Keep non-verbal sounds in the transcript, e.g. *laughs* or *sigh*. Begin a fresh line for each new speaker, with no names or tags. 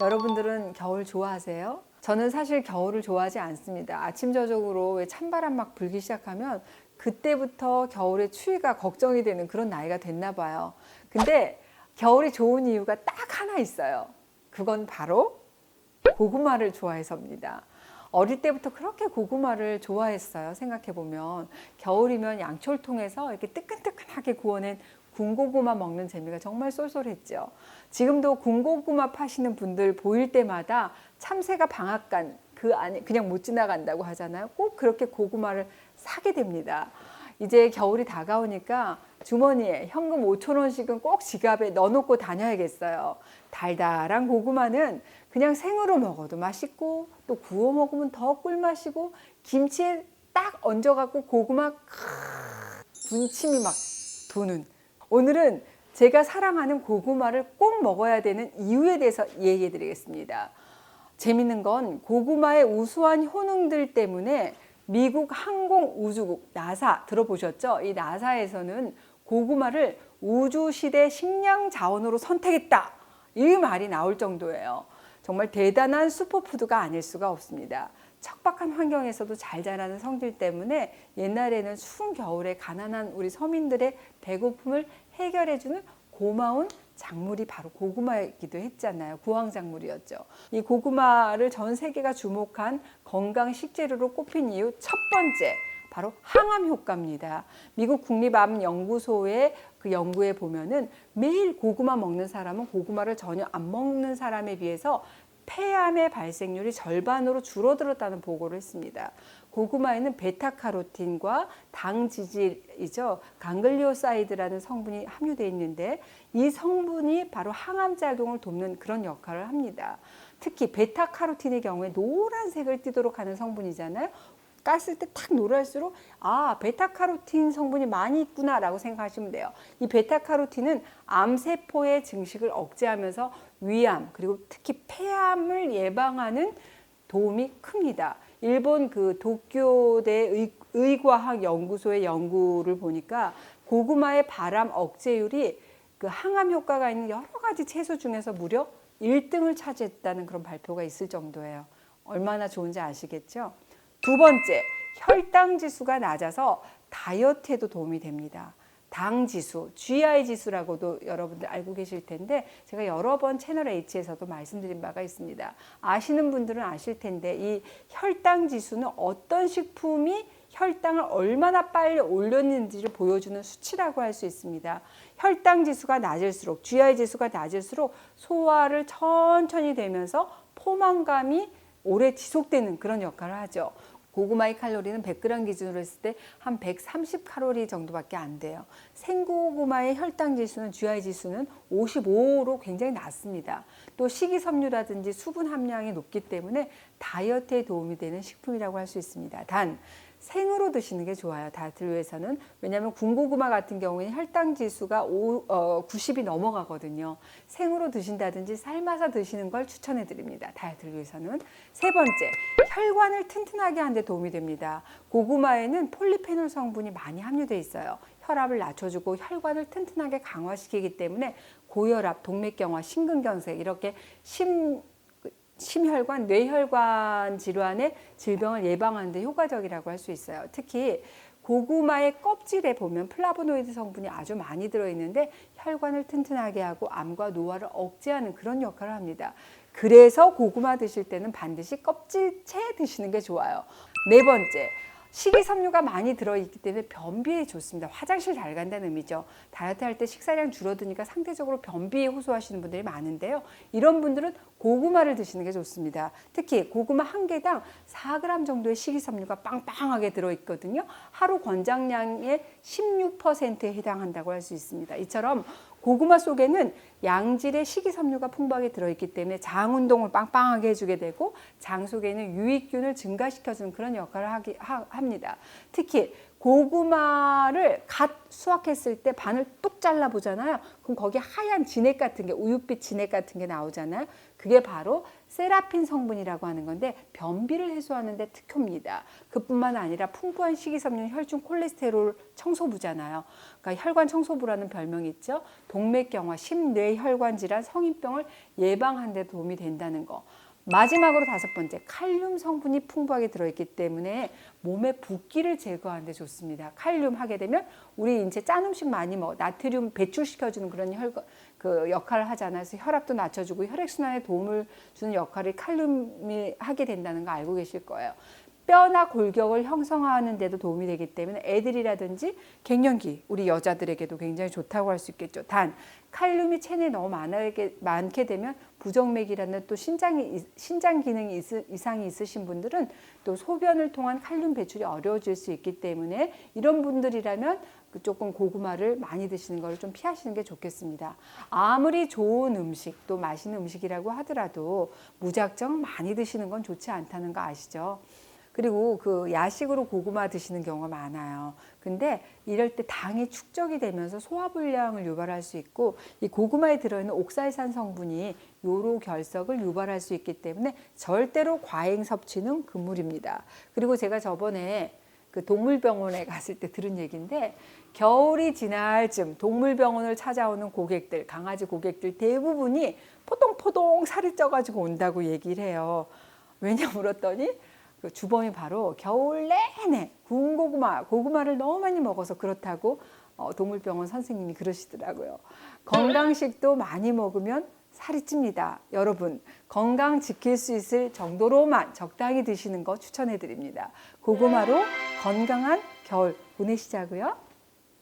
여러분들은 겨울 좋아하세요? 저는 사실 겨울을 좋아하지 않습니다. 아침 저녁으로 왜 찬바람 막 불기 시작하면 그때부터 겨울의 추위가 걱정이 되는 그런 나이가 됐나 봐요. 근데 겨울이 좋은 이유가 딱 하나 있어요. 그건 바로 고구마를 좋아해서입니다. 어릴 때부터 그렇게 고구마를 좋아했어요. 생각해 보면 겨울이면 양철통에서 이렇게 뜨끈뜨끈하게 구워낸 군고구마 먹는 재미가 정말 쏠쏠했죠. 지금도 군고구마 파시는 분들 보일 때마다 참새가 방앗간 그 안에 그냥 못 지나간다고 하잖아요. 꼭 그렇게 고구마를 사게 됩니다. 이제 겨울이 다가오니까 주머니에 현금 5천 원씩은 꼭 지갑에 넣어놓고 다녀야겠어요. 달달한 고구마는 그냥 생으로 먹어도 맛있고 또 구워 먹으면 더 꿀맛이고 김치에 딱 얹어갖고 고구마 크, 군침이 막 도는 오늘은 제가 사랑하는 고구마를 꼭 먹어야 되는 이유에 대해서 얘기해 드리겠습니다. 재밌는 건 고구마의 우수한 효능들 때문에 미국 항공우주국 나사 들어보셨죠? 이 나사에서는 고구마를 우주시대 식량 자원으로 선택했다. 이 말이 나올 정도예요. 정말 대단한 슈퍼푸드가 아닐 수가 없습니다. 척박한 환경에서도 잘 자라는 성질 때문에 옛날에는 추운 겨울에 가난한 우리 서민들의 배고픔을 해결해주는 고마운 작물이 바로 고구마이기도 했잖아요. 구황 작물이었죠. 이 고구마를 전 세계가 주목한 건강 식재료로 꼽힌 이유 첫 번째 바로 항암 효과입니다. 미국 국립암 연구소의 그 연구에 보면은 매일 고구마 먹는 사람은 고구마를 전혀 안 먹는 사람에 비해서 폐암의 발생률이 절반으로 줄어들었다는 보고를 했습니다. 고구마에는 베타카로틴과 당 지질이죠. 강글리오사이드라는 성분이 함유되어 있는데 이 성분이 바로 항암 작용을 돕는 그런 역할을 합니다. 특히 베타카로틴의 경우에 노란색을 띠도록 하는 성분이잖아요. 깠을 때 탁 노랄수록 아 베타카로틴 성분이 많이 있구나라고 생각하시면 돼요. 이 베타카로틴은 암세포의 증식을 억제하면서 위암 그리고 특히 폐암을 예방하는 도움이 큽니다. 일본 그 도쿄대 의, 의과학 연구소의 연구를 보니까 고구마의 발암 억제율이 그 항암 효과가 있는 여러 가지 채소 중에서 무려 1등을 차지했다는 그런 발표가 있을 정도예요. 얼마나 좋은지 아시겠죠? 두 번째, 혈당 지수가 낮아서 다이어트에도 도움이 됩니다. 당 지수, GI 지수라고도 여러분들 알고 계실 텐데 제가 여러 번 채널 H에서도 말씀드린 바가 있습니다. 아시는 분들은 아실 텐데 이 혈당 지수는 어떤 식품이 혈당을 얼마나 빨리 올렸는지를 보여주는 수치라고 할 수 있습니다. 혈당 지수가 낮을수록 GI 지수가 낮을수록 소화를 천천히 되면서 포만감이 오래 지속되는 그런 역할을 하죠. 고구마의 칼로리는 100g 기준으로 했을 때 한 130칼로리 정도밖에 안 돼요. 생고구마의 혈당 지수는 GI 지수는 55로 굉장히 낮습니다. 또 식이섬유라든지 수분 함량이 높기 때문에 다이어트에 도움이 되는 식품이라고 할 수 있습니다. 단 생으로 드시는 게 좋아요. 다이어트를 위해서는. 왜냐하면 군고구마 같은 경우에는 혈당 지수가 5, 어, 90이 넘어가거든요. 생으로 드신다든지 삶아서 드시는 걸 추천해 드립니다. 다이어트를 위해서는. 세 번째, 혈관을 튼튼하게 하는 데 도움이 됩니다. 고구마에는 폴리페놀 성분이 많이 함유되어 있어요. 혈압을 낮춰주고 혈관을 튼튼하게 강화시키기 때문에 고혈압, 동맥경화, 심근경색 이렇게 심 심혈관, 뇌혈관 질환의 질병을 예방하는 데 효과적이라고 할 수 있어요. 특히 고구마의 껍질에 보면 플라보노이드 성분이 아주 많이 들어있는데 혈관을 튼튼하게 하고 암과 노화를 억제하는 그런 역할을 합니다. 그래서 고구마 드실 때는 반드시 껍질채 드시는 게 좋아요. 네 번째, 식이섬유가 많이 들어있기 때문에 변비에 좋습니다. 화장실 잘 간다는 의미죠. 다이어트 할 때 식사량 줄어드니까 상대적으로 변비에 호소하시는 분들이 많은데요. 이런 분들은 고구마를 드시는 게 좋습니다. 특히 고구마 한 개당 4g 정도의 식이섬유가 빵빵하게 들어있거든요. 하루 권장량의 16%에 해당한다고 할 수 있습니다. 이처럼 고구마 속에는 양질의 식이섬유가 풍부하게 들어있기 때문에 장 운동을 빵빵하게 해주게 되고 장 속에 있는 유익균을 증가시켜주는 그런 역할을 하기, 하, 합니다. 특히 고구마를 갓 수확했을 때 반을 뚝 잘라 보잖아요. 그럼 거기 하얀 진액 같은 게 우윳빛 진액 같은 게 나오잖아요. 그게 바로 세라핀 성분이라고 하는 건데 변비를 해소하는 데 특효입니다. 그뿐만 아니라 풍부한 식이섬유 혈중 콜레스테롤 청소부잖아요. 그러니까 혈관 청소부라는 별명이 있죠. 동맥경화, 심뇌혈관 질환, 성인병을 예방하는 데 도움이 된다는 거. 마지막으로 다섯 번째, 칼륨 성분이 풍부하게 들어있기 때문에 몸의 붓기를 제거하는 데 좋습니다. 칼륨 하게 되면 우리 이제 짠 음식 많이 먹어 나트륨 배출시켜주는 그런 혈, 그 역할을 하잖아요. 그래서 혈압도 낮춰주고 혈액순환에 도움을 주는 역할을 칼륨이 하게 된다는 거 알고 계실 거예요. 뼈나 골격을 형성하는 데도 도움이 되기 때문에 애들이라든지 갱년기 우리 여자들에게도 굉장히 좋다고 할 수 있겠죠. 단 칼륨이 체내에 너무 많게, 많게 되면 부정맥이라는 또 신장이 신장 기능이 있, 이상이 있으신 분들은 또 소변을 통한 칼륨 배출이 어려워질 수 있기 때문에 이런 분들이라면 그 조금 고구마를 많이 드시는 것을 좀 피하시는 게 좋겠습니다. 아무리 좋은 음식 또 맛있는 음식이라고 하더라도 무작정 많이 드시는 건 좋지 않다는 거 아시죠? 그리고 그 야식으로 고구마 드시는 경우가 많아요. 근데 이럴 때 당이 축적이 되면서 소화불량을 유발할 수 있고 이 고구마에 들어있는 옥살산 성분이 요로 결석을 유발할 수 있기 때문에 절대로 과잉 섭취는 금물입니다. 그리고 제가 저번에 그 동물병원에 *laughs* 갔을 때 들은 얘기인데 겨울이 지날 쯤 동물병원을 찾아오는 고객들, 강아지 고객들 대부분이 포동포동 살이 쪄가지고 온다고 얘기를 해요. 왜냐 물었더니 그 주범이 바로 겨울 내내 구운 고구마, 고구마를 너무 많이 먹어서 그렇다고 어, 동물병원 선생님이 그러시더라고요. 건강식도 많이 먹으면 살이 찝니다. 여러분, 건강 지킬 수 있을 정도로만 적당히 드시는 거 추천해 드립니다. 고구마로 건강한 겨울 보내시자고요.